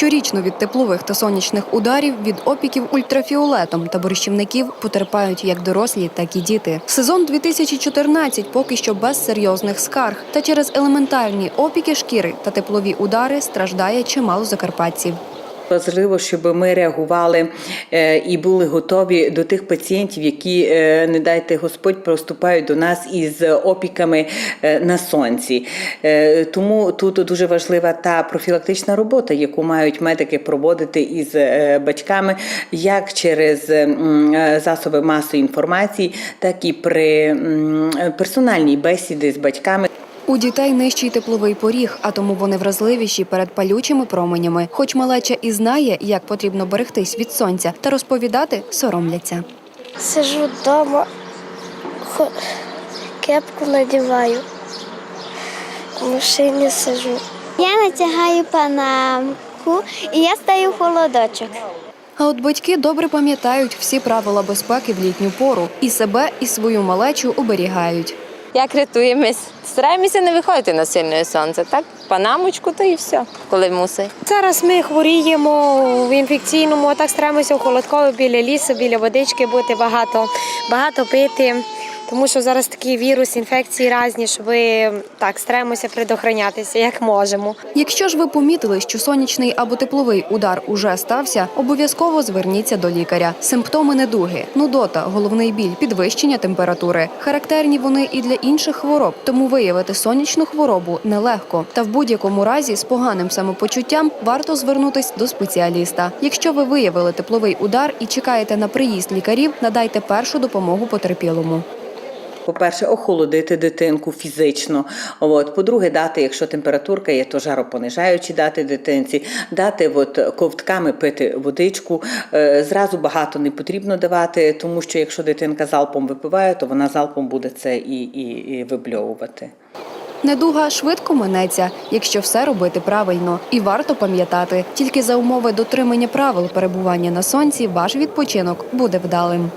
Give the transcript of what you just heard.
Щорічно від теплових та сонячних ударів, від опіків ультрафіолетом та борщівників потерпають як дорослі, так і діти. Сезон 2014 поки що без серйозних скарг. Та через елементарні опіки шкіри та теплові удари страждає чимало закарпатців. Важливо, щоб ми реагували е, і були готові до тих пацієнтів, які, е, не дайте Господь, проступають до нас із опіками е, на сонці. Тому тут дуже важлива та профілактична робота, яку мають медики проводити із батьками, як через засоби масової інформації, так і при персональній бесіді з батьками. У дітей нижчий тепловий поріг, а тому вони вразливіші перед палючими променями. Хоч малеча і знає, як потрібно берегтись від сонця, та розповідати соромляться. Сижу вдома, кепку надіваю, в машині сижу. Я натягаю панамку і я стаю в холодочок. А от батьки добре пам'ятають всі правила безпеки в літню пору і себе, і свою малечу оберігають. Як рятуємось? Стараємося не виходити на сильне сонце, так? Панамочку, то і все, коли мусить. Зараз ми хворіємо в інфекційному, а так стараємося в холодкові біля лісу, біля водички бути багато, багато пити. Тому що зараз такий вірус, інфекції різні, що ви так стараємося предохранятися, як можемо. Якщо ж ви помітили, що сонячний або тепловий удар уже стався, обов'язково зверніться до лікаря. Симптоми недуги, нудота, головний біль, підвищення температури. Характерні вони і для інших хвороб, тому виявити сонячну хворобу нелегко. Та в будь-якому разі з поганим самопочуттям варто звернутись до спеціаліста. Якщо ви виявили тепловий удар і чекаєте на приїзд лікарів, надайте першу допомогу потерпілому. По-перше, охолодити дитинку фізично. От. По-друге, дати, якщо температурка є, то жаропонижаючі дати дитинці, дати от, ковтками пити водичку. Е, Зразу багато не потрібно давати, тому що якщо дитинка залпом випиває, то вона залпом буде це і, і, і вибльовувати. Недуга швидко минеться, якщо все робити правильно. І варто пам'ятати, тільки за умови дотримання правил перебування на сонці ваш відпочинок буде вдалим.